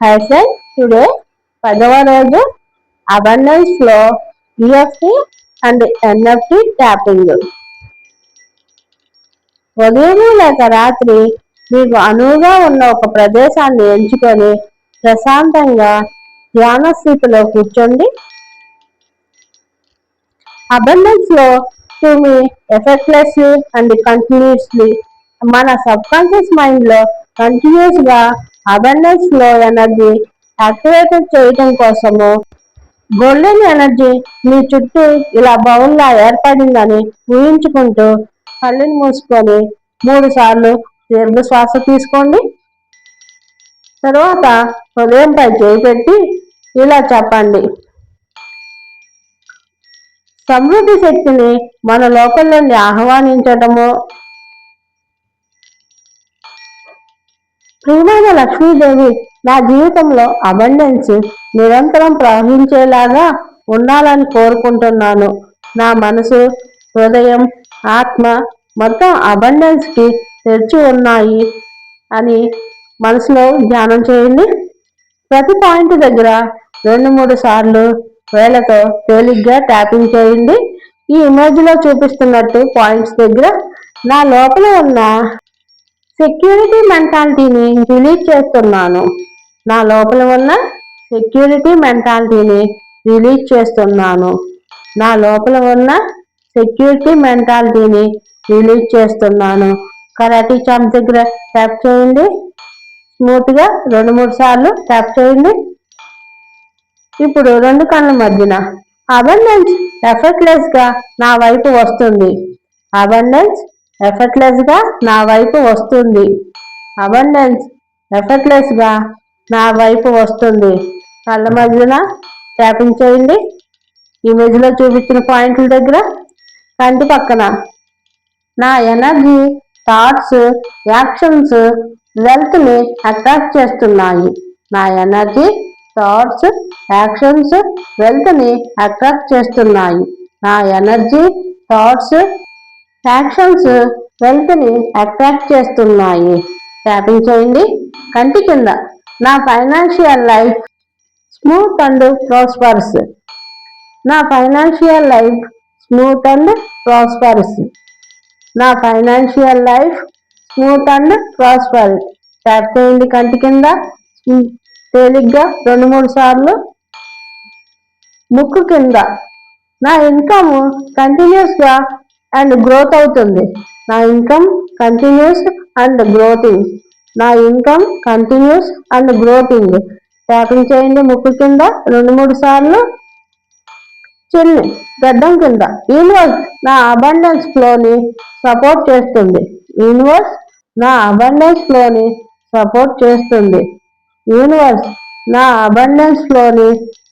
Hi friend today పదవ రోజు అబండెన్స్లో ఈఎఫ్టి అండ్ ఎన్ఎఫ్టి ట్యాపింగ్. ఉదయం లేక రాత్రి మీకు అనువుగా ఉన్న ఒక ప్రదేశాన్ని ఎంచుకొని ప్రశాంతంగా ధ్యాన స్థితిలో కూర్చోండి. అబండెన్స్లో to me effortlessly and continuously మన సబ్ కాన్షియస్ మైండ్లో కంటిన్యూస్గా అబండెన్స్లో ఎనర్జీ యాక్టివేటెడ్ చేయటం కోసము గోల్డెన్ ఎనర్జీ మీ చుట్టూ ఇలా బౌల్లా ఏర్పడిందని ఊహించుకుంటూ కళ్ళని మూసుకొని మూడు సార్లు దీర్ఘ శ్వాస తీసుకోండి. తర్వాత హృదయంపై చేయి పెట్టి ఇలా చెప్పండి. సమృద్ధి శక్తిని మన లోపల ఆహ్వానించటము ప్రియమైన లక్ష్మీదేవి నా జీవితంలో అబండెన్స్ నిరంతరం ప్రవహించేలాగా ఉండాలని కోరుకుంటున్నాను. నా మనసు హృదయం ఆత్మ మొత్తం అబండెన్స్కి తెరిచి ఉన్నాయి అని మనసులో ధ్యానం చేయండి. ప్రతి పాయింట్ దగ్గర రెండు మూడు సార్లు వేలతో తేలిగ్గా ట్యాపింగ్ చేయండి. ఈ ఇమేజ్లో చూపిస్తున్నట్టు పాయింట్స్ దగ్గర నా లోపల ఉన్న సెక్యూరిటీ మెంటాలిటీని రిలీజ్ చేస్తున్నాను. నా లోపల ఉన్న సెక్యూరిటీ మెంటాలిటీని రిలీజ్ చేస్తున్నాను. నా లోపల ఉన్న సెక్యూరిటీ మెంటాలిటీని రిలీజ్ చేస్తున్నాను. కరాటీ చాంప్ దగ్గర ట్యాప్ చేయండి. స్మూత్గా రెండు మూడు సార్లు ట్యాప్ చేయండి. ఇప్పుడు రెండు కళ్ళ మధ్యన అబండెన్స్ ఎఫెక్ట్లెస్గా నా వైపు వస్తుంది. అబండెన్స్ ఎఫర్ట్లెస్గా నా వైపు వస్తుంది. అబండెన్స్ ఎఫర్ట్లెస్గా నా వైపు వస్తుంది. కళ్ళ మధ్యన ట్యాపింగ్ చేయండి. ఇమేజ్లో చూపించిన పాయింట్ల దగ్గర కంటి పక్కన. నా ఎనర్జీ థాట్స్ యాక్షన్స్ వెల్త్ని అట్రాక్ట్ చేస్తున్నాయి. నా ఎనర్జీ థాట్స్ యాక్షన్స్ వెల్త్ని అట్రాక్ట్ చేస్తున్నాయి. నా ఎనర్జీ థాట్స్ యాక్షన్స్ వెల్త్ని అట్రాక్ట్ చేస్తున్నాయి. ట్యాపింగ్ చేయండి. కంటి కింద. నా financial life smooth and prosperous నా financial life smooth and prosperous నా financial life smooth and prosper tap చేయండి కంటి కింద. తేలిగ్గా రెండు మూడు సార్లు. ముక్కు కింద. నా ఇన్కమ్ కంటిన్యూస్గా అండ్ గ్రోత్ అవుతుంది. నా ఇన్కమ్ కంటిన్యూస్ అండ్ గ్రోతింగ్. నా income continuous and growing. Tapping చేయండి ముక్కు కింద రెండు మూడు సార్లు. చిన్ని గడ్డం కింద. యూనివర్స్ నా అబండెన్స్ ఫ్లోని సపోర్ట్ చేస్తుంది. యూనివర్స్ నా అబండెన్స్ ఫ్లోని సపోర్ట్ చేస్తుంది. యూనివర్స్ నా అబండెన్స్ ఫ్లోని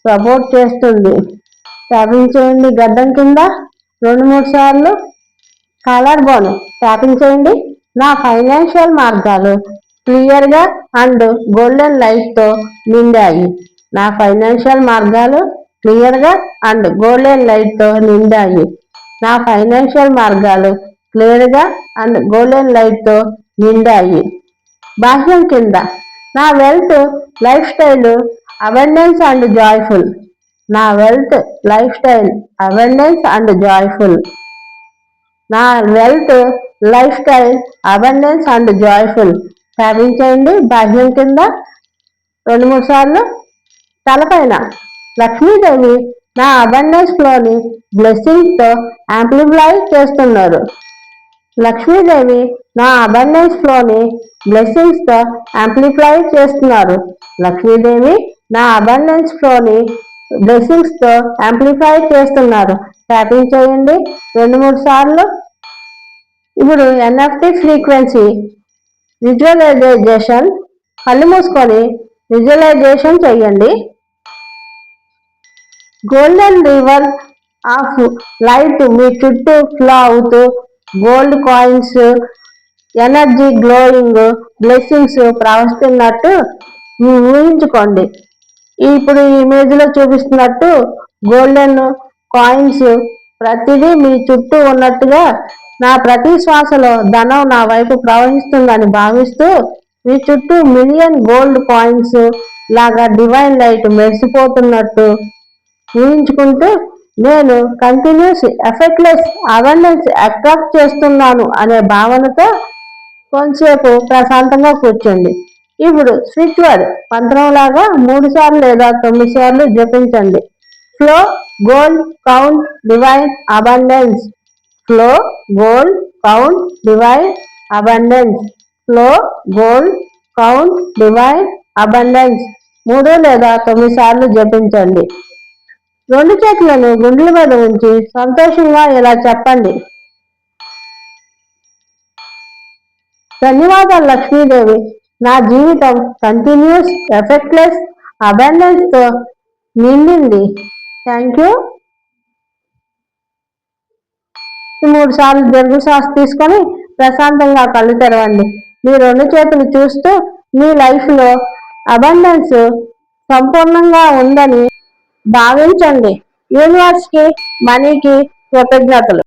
సపోర్ట్ చేస్తుంది. ట్యాపింగ్ చేయండి గడ్డం కింద. రెండు మూడు సార్లు. Collar bone. ట్యాపింగ్ చేయండి. నా ఫైనాన్షియల్ మార్గాలు క్లియర్గా అండ్ గోల్డెన్ లైట్తో నిండాయి. నా ఫైనాన్షియల్ మార్గాలు క్లియర్గా అండ్ గోల్డెన్ లైట్తో నిండాయి. నా ఫైనాన్షియల్ మార్గాలు క్లియర్గా అండ్ గోల్డెన్ లైట్తో నిండాయి. బాహ్యం కింద. నా wealth lifestyle abundance and joyful. నా wealth lifestyle abundance and joyful. నా wealth lifestyle abundance and joyful tapping చేయండి బాహ్యం కింద. రెండు మూడు సార్లు తలపైన. లక్ష్మీదేవి నా అబండెన్స్లోని బ్లెస్సింగ్స్తో యాంప్లిఫ్లై చేస్తున్నారు. లక్ష్మీదేవి నా అబండెన్స్లోని బ్లెస్సింగ్స్తో యాంప్లిఫై చేస్తున్నారు. లక్ష్మీదేవి నా అబండెన్స్లోని బ్లెస్సింగ్స్తో యాంప్లిఫై చేస్తున్నారు. ట్యాపింగ్ చేయండి. రెండు మూడు సార్లు. ఇప్పుడు ఎన్ఎఫ్టి ఫ్రీక్వెన్సీ విజువలైజేషన్. కళ్ళు మూసుకొని విజువలైజేషన్ చేయండి. గోల్డెన్ రివర్ ఆఫ్ లైట్ మీ చుట్టూ ఫ్లో అవుతూ gold coins energy glowing blessings ప్రవహిస్తున్నట్టు ఊహించుకోండి. ఇప్పుడు ఈ ఇమేజ్లో చూపిస్తున్నట్టు గోల్డెన్ కాయిన్స్ ప్రతిదీ మీ చుట్టూ ఉన్నట్టుగా నా ప్రతి శ్వాసలో ధనం నా వైపు ప్రవహిస్తుందని భావిస్తూ మీ చుట్టూ మిలియన్ గోల్డ్ కాయిన్స్ లాగా డివైన్ లైట్ మెరిసిపోతున్నట్టు ఊహించుకుంటూ నేను కంటిన్యూస్ ఎఫెక్ట్లెస్ అబండెన్స్ అట్రాక్ట్ చేస్తున్నాను అనే భావనతో కొంతసేపు ప్రశాంతంగా కూర్చోండి. ఇప్పుడు స్విచ్ వర్డ్ మంత్రం లాగా మూడు సార్లు లేదా తొమ్మిది సార్లు జపించండి flow gold count divine abundance flow gold count divine abundance flow gold count divine abundance మూడు లేదా తొమ్మిది సార్లు జపించండి రెండు చేతులను గుండెల మీద ఉంచి సంతోషంగా ఇలా చెప్పండి. ధన్యవాదాలు లక్ష్మీదేవి. నా జీవితం కంటిన్యూస్ ఎఫెక్ట్లెస్ అబండెన్స్తో నిండింది. థ్యాంక్ యూ మూడు సార్లు దీర్ఘ శ్వాస తీసుకొని ప్రశాంతంగా కళ్ళు తెరవండి. మీ రెండు చేతులు చూస్తూ మీ లైఫ్లో అబండెన్స్ సంపూర్ణంగా ఉందని భావించండి. యూనివర్స్కి మనీకి కృతజ్ఞతలు.